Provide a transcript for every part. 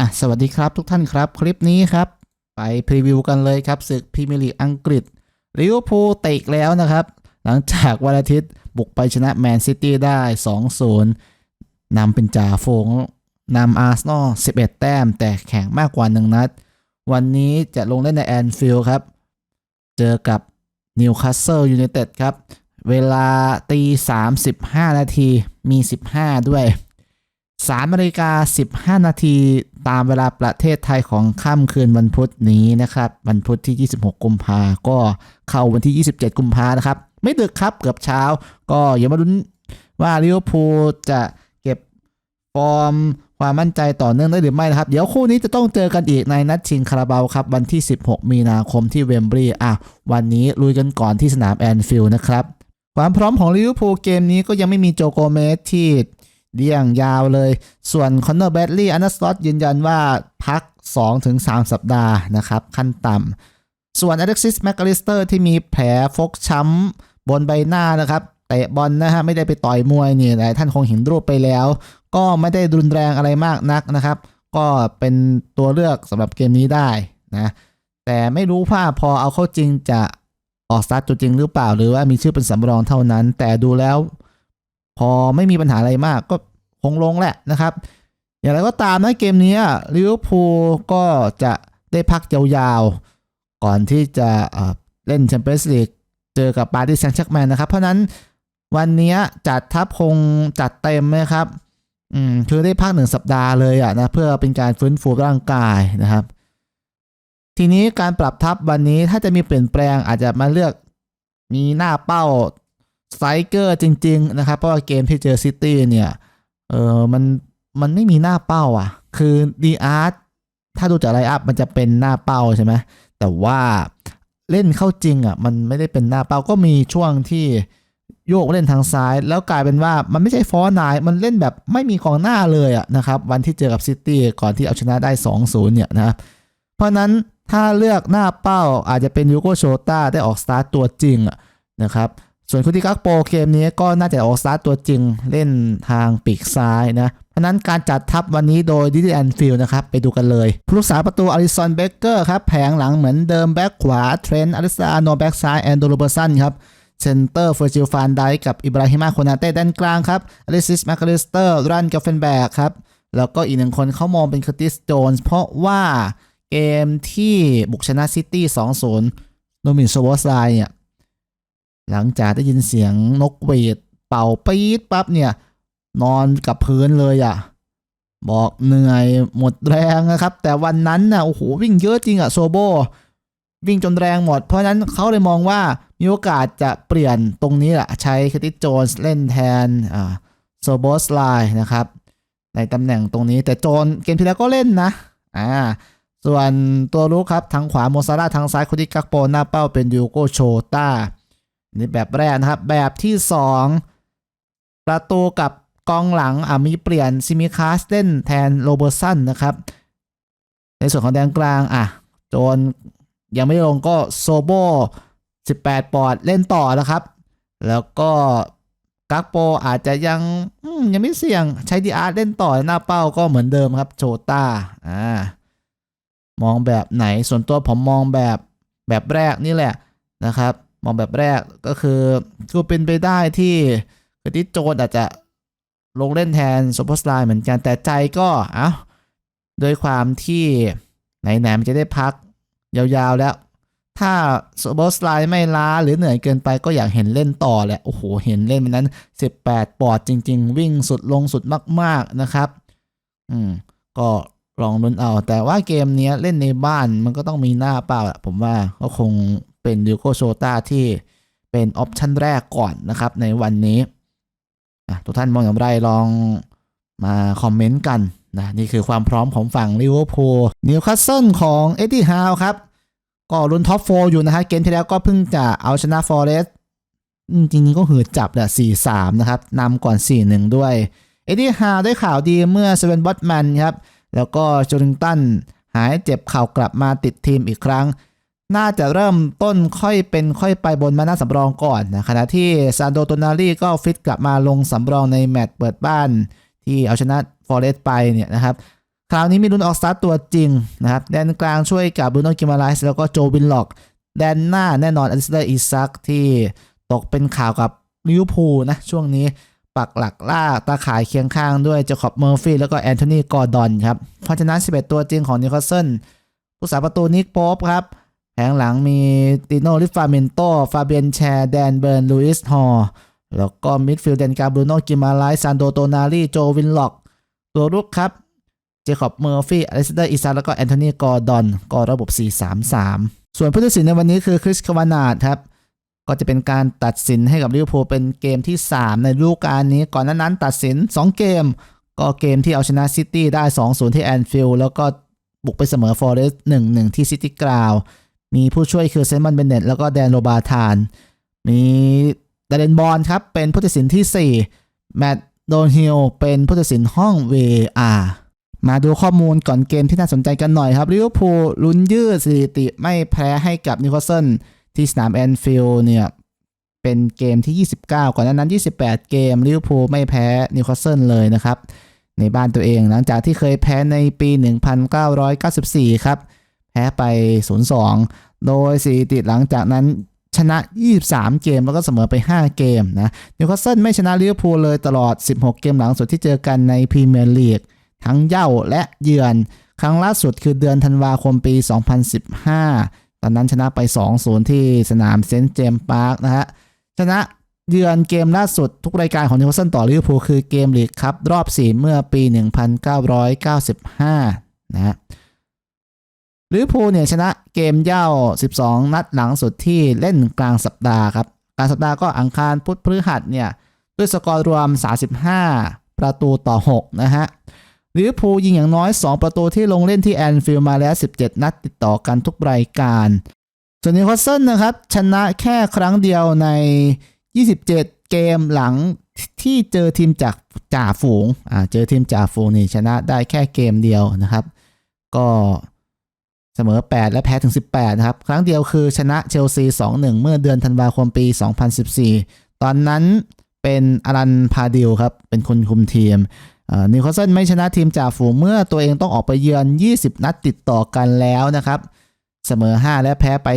อะสวัสดีครับทุกท่านครับ คลิปนี้ครับ ไปพรีวิวกันเลยครับศึกพรีเมียร์ลีกอังกฤษลิเวอร์พูลเตะอีกแล้วนะครับ หลังจากวันอาทิตย์บุกไปชนะแมนซิตี้ได้ 2-0นำเป็นจ่าฝูงนำอาร์เซนอล 11 แต้ม แต่แข่งมากกว่า 1 นัด วันนี้จะลงเล่นในแอนฟิลด์ครับ เจอกับนิวคาสเซิลยูไนเต็ดครับ เวลาตี 35 นาทีมี 15 ด้วย 3นาฬิกา15นาทีตามเวลาประเทศไทยของค่ำคืนวันพุธนี้นะครับ วันพุธที่ 26 กุมภาก็เข้าวันที่ 27 กุมภานะครับ ไม่ดึกครับเกือบเช้า ก็อย่ามาลุ้นว่าลิเวอร์พูลจะเก็บฟอร์มความมั่นใจต่อเนื่องได้หรือไม่นะครับ เดี๋ยวคู่นี้จะต้องเจอกันอีกในนัดชิงคาราบาวครับ วันที่ 16 มีนาคมที่เวมบรีย์อะวันนี้ลุยกันก่อนที่สนามแอนฟิลด์นะครับความพร้อมของลิเวอร์พูลเกมนี้ก็ยังไม่มีโจโกเมสที่ เดี่ยงยาวเลย ส่วนคอนเนอร์แบดลี่อันนัสตอตยืนยันว่าพัก 2-3 สัปดาห์นะครับ ขั้นต่ำ ส่วนอเล็กซิสแมคอลิสเตอร์ที่มีแผลฟกช้ำบนใบหน้านะครับเตะบอลนะฮะไม่ได้ไปต่อยมวยนี่หลายท่านคงเห็นรูปไปแล้ว ก็ไม่ได้รุนแรงอะไรมากนักนะครับ ก็เป็นตัวเลือกสำหรับเกมนี้ได้นะแต่ไม่รู้ว่าพอเอาเข้าจริงจะออกสตาร์ทตัวจริงหรือเปล่า หรือว่ามีชื่อเป็นสำรองเท่านั้น แต่ดูแล้ว พอไม่มีปัญหาอะไรมากก็คงลงแหละนะครับ อย่างไรก็ตามนะเกมนี้ลิเวอร์พูลก็จะได้พักยาวๆ ก่อนที่จะเเล่นแชมเปี้ยนส์ลีกเจอกับปารีสแซงต์แชร์กแมนนะครับ เพราะฉะนั้นวันนี้จัดทัพคงจัดเต็มนะครับอืมคือได้พักหนึ่งสัปดาห์เลยอะนะเพื่อเป็นการฟื้นฟูร่างกายนะครับ ทีนี้การปรับทัพวันนี้ถ้าจะมีเปลี่ยนแปลงอาจจะมาเลือกมีหน้าเป้า สไตรเกอร์จริง ๆ นะครับ เพราะว่าเกมที่เจอซิตี้เนี่ยเออมันมันไม่มีหน้าเป้าอะ คือดีอาร์ตถ้าดูจากไลอัพมันจะเป็นหน้าเป้าใช่ไหมแต่ว่าเล่นเข้าจริงอะมันไม่ได้เป็นหน้าเป้าก็มีช่วงที่โยกเล่นทางซ้าย แล้วกลายเป็นว่ามันไม่ใช่ฟอร์นายมันเล่นแบบไม่มีกองหน้าเลยอะนะครับวันที่เจอกับซิตี้ก่อนที่เอาชนะได้ 2-0 เนี่ยนะเพราะนั้นถ้าเลือกหน้าเป้าอาจจะเป็นยูโกโชตาได้ออกสตาร์ตตัวจริงอะนะครับ ส่วนคุติกักโปเกมนี้ก็น่าจะออกสตาร์ตตัวจริงเล่นทางปีกซ้ายนะ เพราะนั้นการจัดทัพวันนี้โดยดิดิแอนฟิลนะครับ ไปดูกันเลยผู้รักษาประตูอลิสันเบเกอร์ครับ แผงหลังเหมือนเดิมแบ็กขวา เทรนต์อลิซาโนแบ็กซ้ายแอนโดโรเบอร์สันครับเซนเตอร์เฟอร์จิลฟานไดกับอิบราฮิมาโคนาเต้ด้านกลางครับอลิซิสแมคคาลิสเตอร์รันกับเฟนแบกครับ แล้วก็อีกหนึ่งคนเขามองเป็นคร์ติสโจนส์เพราะว่าเกมที่บุกชนะซิตี้2-0โนมินโซวอสไลเนี่ย หลังจากได้ยินเสียงนกหวีดเป่าปี๊ดปั๊บเนี่ย นอนกับพื้นเลยอะ่ะ บอกเหนื่อยหมดแรงนะครับ แต่วันนั้นน่ะโอ้โหวิ่งเยอะจริงอะ่ะโซโบ วิ่งจนแรงหมด เพราะนั้นเขาเลยมองว่ามีโอกาสจะเปลี่ยนตรงนี้แหละใช้คติสโจนส์เล่นแทนอ่าโซโบสไลนะครับ ในตำแหน่งตรงนี้แต่โจนเกมที่แล้วก็เล่นนะอ่าส่วนตัวรู้ครับทางขวาโมซาร่าทางซ้ายคุติกักโปหน้าเป้าเป็นยูโกโชตา นี่แบบแรกนะครับ แบบที่ 2 ประตูกับกองหลังอ่ามีเปลี่ยนซิมิคาสเล่นแทนโรเบอร์สันนะครับ ในส่วนของแดนกลางอะโจนยังไม่ลงก็โซโบ 18 ปอดเล่นต่อนะครับ แล้วก็กักโปอาจจะยังยังไม่เสี่ยงใช้ดีอาร์เล่นต่อหน้าเป้าก็เหมือนเดิมครับโชต้าอ่ามองแบบไหนส่วนตัวผมมองแบบแบบแรกนี่แหละนะครับ มองแบบแรกก็คือก็เป็นไปได้ที่กติโจนอาจจะลงเล่นแทนโซโพสไลน์เหมือนกันแต่ใจก็เอ้าโดยความที่ไหนๆมันจะได้พักยาวๆแล้ว ถ้าโซโบสไลด์ไม่ล้าหรือเหนื่อยเกินไปก็อยากเห็นเล่นต่อแหละ โอ้โห เห็นเล่นมันนั้น 18 ปอดจริง ๆ วิ่งสุดลงสุดมาก ๆนะครับ อืม ก็ลองลุ้นเอา แต่ว่าเกมนี้เล่นในบ้านมันก็ต้องมีหน้าเปล่าแหละผมว่าก็คง เป็นดิโกโชตาที่เป็นออปชันแรกก่อนนะครับในวันนี้ทุกท่านมองอย่างไรลองมาคอมเมนต์กันนะนี่คือความพร้อมของฝั่งลิเวอร์พูลนิวคาสเซิลของเอ็ดดี้ฮาวครับ ก็ลุ้นท็อปโฟอยู่นะฮะเกมที่แล้วก็เพิ่งจะเอาชนะฟอร์เรสต์จริงๆก็หืดจับแหละ4-3 นะครับนำก่อน 4-1 ด้วย เอ็ดดี้ฮาวได้ข่าวดีเมื่อเซเวนบอตแมนครับ แล้วก็โจลิงตันหายเจ็บเข่ากลับมาติดทีมอีกครั้ง น่าจะเริ่มต้นค่อยเป็นค่อยไปบนมาหน้าสำรองก่อนนะขณะที่ซานโดโตนารีก็ฟิตกลับมาลงสำรองในแมตช์เปิดบ้าน ที่เอาชนะฟอเรสต์ไปเนี่ยนะครับ คราวนี้มีลุนออกสตาร์ตัวจริงนะครับ แดนกลางช่วยกับบรูโน่กิมาไลส์แล้วก็โจวินล็อก แดนหน้าแน่นอนอลิสเตอร์อีซักที่ตกเป็นข่าวกับลิวพูลนะช่วงนี้ปักหลักล่าตาข่ายเคียงข้างด้วยเจคอบเมอร์ฟี่แล้วก็แอนโทนีกอร์ดอนครับเพราะฉะนั้น11 ตัวจริงของนิวคาสเซิลผู้สาประตูนิกโป๊ปครับ แผงหลังมีติโนลิฟาเมนโตฟาเบียนแชร์ แดนเบิร์นลูอิสฮอร์แล้วก็มิดฟิลด์แดนกาบรูโน่กิมาไลซานโดโตนารีโจวินล็อก ตัวรุกครับเจคอบเมอร์ฟี่อลิสเตอร์อิซาแล้วก็แอนโทนีกอร์ดอนก็ระบบ 4-3-3 ส่วนผู้ตัดสินในวันนี้คือคริสคาวานาดครับก็จะเป็นการตัดสินให้กับลิเวอร์พูลเป็นเกมที่ 3 ในฤดูกาลนี้ ก่อนหน้านั้นตัดสิน 2 เกม ก็เกมที่เอาชนะซิตี้ได้ 2-0 ที่แอนฟิลด์แล้วก็บุกไปเสมอฟอร์เรสต์1-1 ที่ซิตี้กราว มีผู้ช่วยคือเซมอนเบนเน็ตแล้วก็แดนโรบาธาน มีดาเรนบอลครับ เป็นผู้ตัดสินที่ 4 แมตต์โดนฮิลเป็นผู้ตัดสินห้อง VAR มาดูข้อมูลก่อนเกมที่น่าสนใจกันหน่อยครับลิเวอร์พูลลุ้นยืดสถิติไม่แพ้ให้กับนิวคาสเซิลที่สนามแอนฟิลด์เนี่ย เป็นเกมที่ 29 ก่อนหน้านั้น 28 เกมลิเวอร์พูลไม่แพ้นิวคาสเซิลเลยนะครับ ในบ้านตัวเองหลังจากที่เคยแพ้ในปี 1994 ครับ พ้ไป 0-2 โดยสถิติดหลังจากนั้นชนะ 23 เกม แล้วก็เสมอไป 5 เกมนะนิวคาสเซิลไม่ชนะลิเวอร์พูลเลยตลอด 16 เกมหลังสุดที่เจอกันในพรีเมียร์ลีก ทั้งเย่าและเยือน ครั้งล่าสุดคือเดือนธันวาคมปี 2015 ตอนนั้นชนะไป 2-0 ที่สนามเซนต์เจมส์พาร์คนะฮะ ชนะเยือนเกมล่าสุดทุกรายการของนิวคาสเซิลต่อลิเวอร์พูลคือเกมลีกครับรอบ 4 เมื่อปี 1995 นะฮะ ลิเวอร์พูลเนี่ยชนะเกมเย่า 12 นัดหลังสุดที่เล่นกลางสัปดาห์ครับ กลางสัปดาห์ก็อังคารพุธพฤหัสเนี่ยด้วยสกอร์รวม 35 ประตูต่อ 6 นะฮะลิเวอร์พูลยิงอย่างน้อย 2 ประตูที่ลงเล่นที่แอนฟิลด์มาแล้ว 17 นัดติดต่อกันทุกรายการ ส่วนนิวคาสเซิลนะครับ ชนะแค่ครั้งเดียวใน 27 เกมหลังที่เจอทีมจากจ่าฝูงอ่าเจอทีมจ่าฝูงนี่ชนะได้แค่เกมเดียวนะครับ ก็ เสมอ 8 และแพ้ถึง 18 นะครับ ครั้งเดียวคือชนะเชลซี 2-1 เมื่อเดือนธันวาคมปี 2014 ตอนนั้นเป็นอารันพาดิลครับ เป็นคนคุมทีมนิวคาสเซิลไม่ชนะทีมจ่าฝูงเมื่อตัวเองต้องออกไปเยือน 20 นัดติดต่อกันแล้วนะครับ เสมอ 5 และแพ้ไป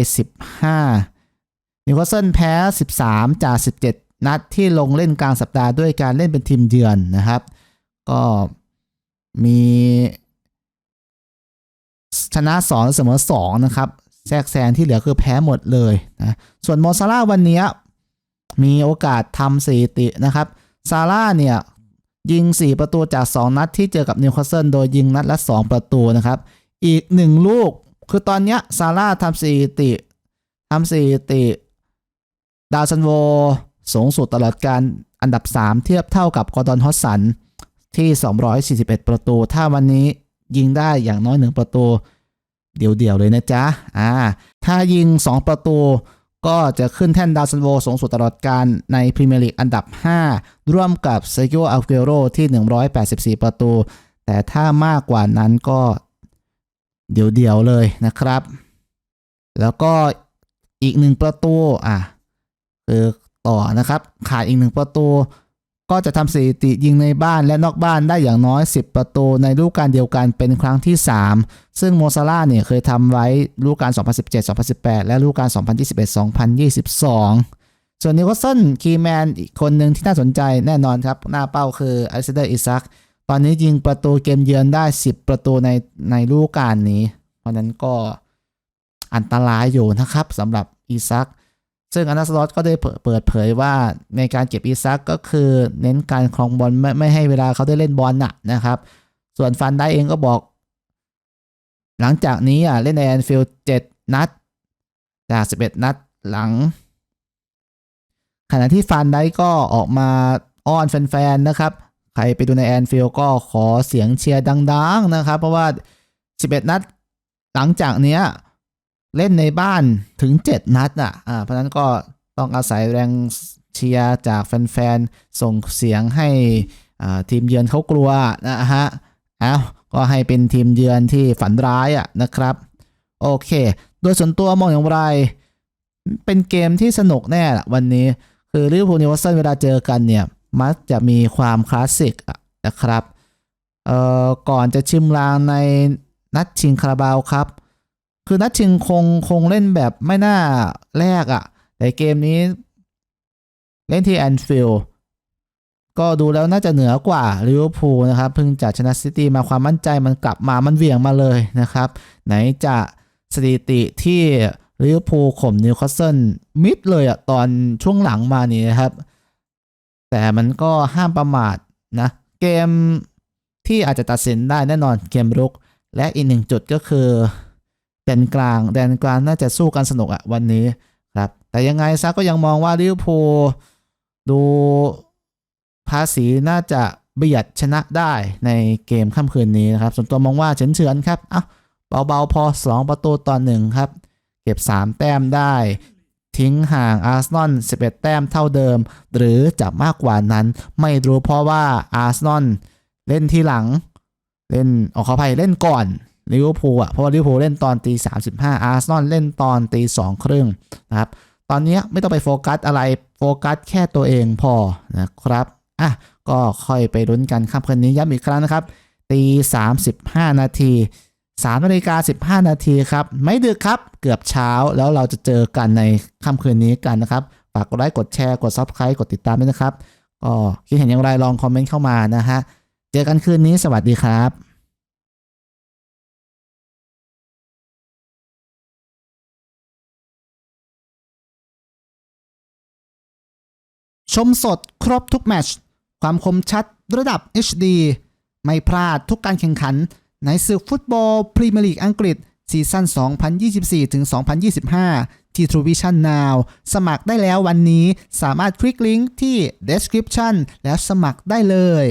15 นิวคาสเซิลแพ้ 13 จาก 17 นัดที่ลงเล่นกลางสัปดาห์ด้วยการเล่นเป็นทีมเยือนนะครับ ก็มี ชนะ 2 เสมอ 2 นะครับ แทรกแซงที่เหลือคือแพ้หมดเลยนะส่วนโมซาร่าวันนี้มีโอกาสทำสถิตินะครับซาร่าเนี่ย ยิง 4 ประตูจาก 2 นัดที่เจอกับนิวคาสเซิลโดยยิงนัดละ 2 ประตูนะครับ อีก 1 ลูก คือตอนนี้ซาร่าทำสถิติทำสถิติ ดาวซันโว สูงสุดตลอดการอันดับ 3 เทียบเท่ากับกอร์ดอนฮอสสันที่ 241 ประตู ถ้าวันนี้ ยิงได้อย่างน้อย 1 ประตู เดี่ยวๆเลยนะจ๊ะอ่าถ้ายิง 2 ประตูก็จะขึ้นแท่นดาวซันโวสูงสุดตลอดการในพรีเมียร์ลีกอันดับ 5 ร่วมกับเซกิโออัลเกโรที่ 184 ประตู แต่ถ้ามากกว่านั้นก็เดี่ยวๆเลยนะครับ แล้วก็อีกหนึ่งประตูอะคือต่อนะครับ ขาดอีกหนึ่งประตู ก็จะทำสถิติยิงในบ้านและนอกบ้านได้อย่างน้อย 10 ประตูในฤดูกาลเดียวกันเป็นครั้งที่ 3 ซึ่งโมซาร่าเนี่ยเคยทำไว้ฤดูกาล 2017-2018 และฤดูกาล 2021-2022ส่วนนิวคาสเซิลคีแมนอีกคนหนึ่งที่น่าสนใจแน่นอนครับ หน้าเป้าคืออลิสเดอร์อิซักตอนนี้ยิงประตูเกมเยือนได้ 10 ประตูในในฤดูกาลนี้ เพราะนั้นก็อันตรายอยู่นะครับสำหรับอิซัก ซึ่งอนาสลอตก็ได้เปิดเผยว่าในการเก็บอิซักก็คือเน้นการครองบอลไม่ไม่ให้เวลาเขาได้เล่นบอลน่ะนะครับ ส่วนฟันได้เองก็บอก หลังจากนี้อะเล่นในแอนฟิลด์7นัด จาก 11 นัดหลัง ขณะที่ฟันได้ก็ออกมาอ้อนแฟนๆนะครับ ใครไปดูในแอนฟิลด์ก็ขอเสียงเชียร์ดัง ๆ นะครับ เพราะว่า 11 นัด หลังจากเนี้ย เล่นในบ้านถึง 7 นัดอะอ่าเพราะนั้นก็ต้องอาศัยแรงเชียร์จากแฟนๆ ส่งเสียงให้อ่าทีมเยือนเขากลัวนะฮะเอาก็ให้เป็นทีมเยือนที่ฝันร้ายอะนะครับ โอเค โดยส่วนตัวมองอย่างไร เป็นเกมที่สนุกแน่ละวันนี้ คือลิเวอร์พูลนิวคาสเซิลเวลาเจอกันเนี่ย มักจะมีความคลาสสิกอะนะครับ เอ่อ ก่อนจะชิมลางในนัดชิงคาราบาวครับ คือนัดชิงคงคงเล่นแบบไม่น่าแลกอะ่ะ แต่เกมนี้ เล่นที่แอนฟิลด์ก็ดูแล้วน่าจะเหนือกว่าลิเวอร์พูลนะครับ เพิ่งจะชนะซิตี้มาความมั่นใจมันกลับมามันเวี่ยงมาเลยนะครับ ไหนจะสถิติที่ลิเวอร์พูลข่มนิวคาสเซิลมิดเลยอะตอนช่วงหลังมานี่นะครับ แต่มันก็ห้ามประมาทนะ เกมที่อาจจะตัดสินได้แน่นอนเกมรุก และอีกหนึ่งจุดก็คือ แดนกลาง แดนกลางน่าจะสู้กันสนุกอะวันนี้ครับ แต่ยังไงซะก็ยังมองว่าลิเวอร์พูลดูภาษีน่าจะเบียดชนะได้ในเกมค่ำคืนนี้นะครับ ส่วนตัวมองว่าเฉือนๆครับเอ้าเบาๆพอ 2 ประตูต่อหนึ่งครับ เก็บ 3 แต้มได้ ทิ้งห่างอาร์เซนอล11 แต้มเท่าเดิม หรือจะมากกว่านั้น ไม่รู้เพราะว่าอาร์เซนอลเล่นที่หลัง เล่นออกขออภัยเล่นก่อน ลิเวอร์พูลอะเพราะว่าลิเวอร์พูลเล่นตอนตี35อาร์เซนอลเล่นตอนตีสองครึ่งนะครับ ตอนนี้ไม่ต้องไปโฟกัสอะไรโฟกัสแค่ตัวเองพอนะครับอะก็ค่อยไปลุ้นกันค่ำคืนนี้ย้ำอีกครั้งนะครับตี35นาที3นาฬิกา15นาทีครับ ไม่ดึกครับเกือบเช้าแล้วเราจะเจอกันในค่ำคืนนี้กันนะครับฝากกดไลค์กดแชร์กด Subscribe กดติดตามด้วยนะครับก็คิดเห็นอย่างไรลองคอมเมนต์เข้ามานะฮะเจอกันคืนนี้สวัสดีครับ ชมสดครบทุกแมตช์ความคมชัดระดับ HD ไม่พลาดทุกการแข่งขัน ในศึกฟุตบอลพรีเมียร์ลีกอังกฤษ ซีซั่น 2024-2025 ที่ True Vision Now สมัครได้แล้ววันนี้สามารถคลิกลิงก์ที่ description แล้วสมัครได้เลย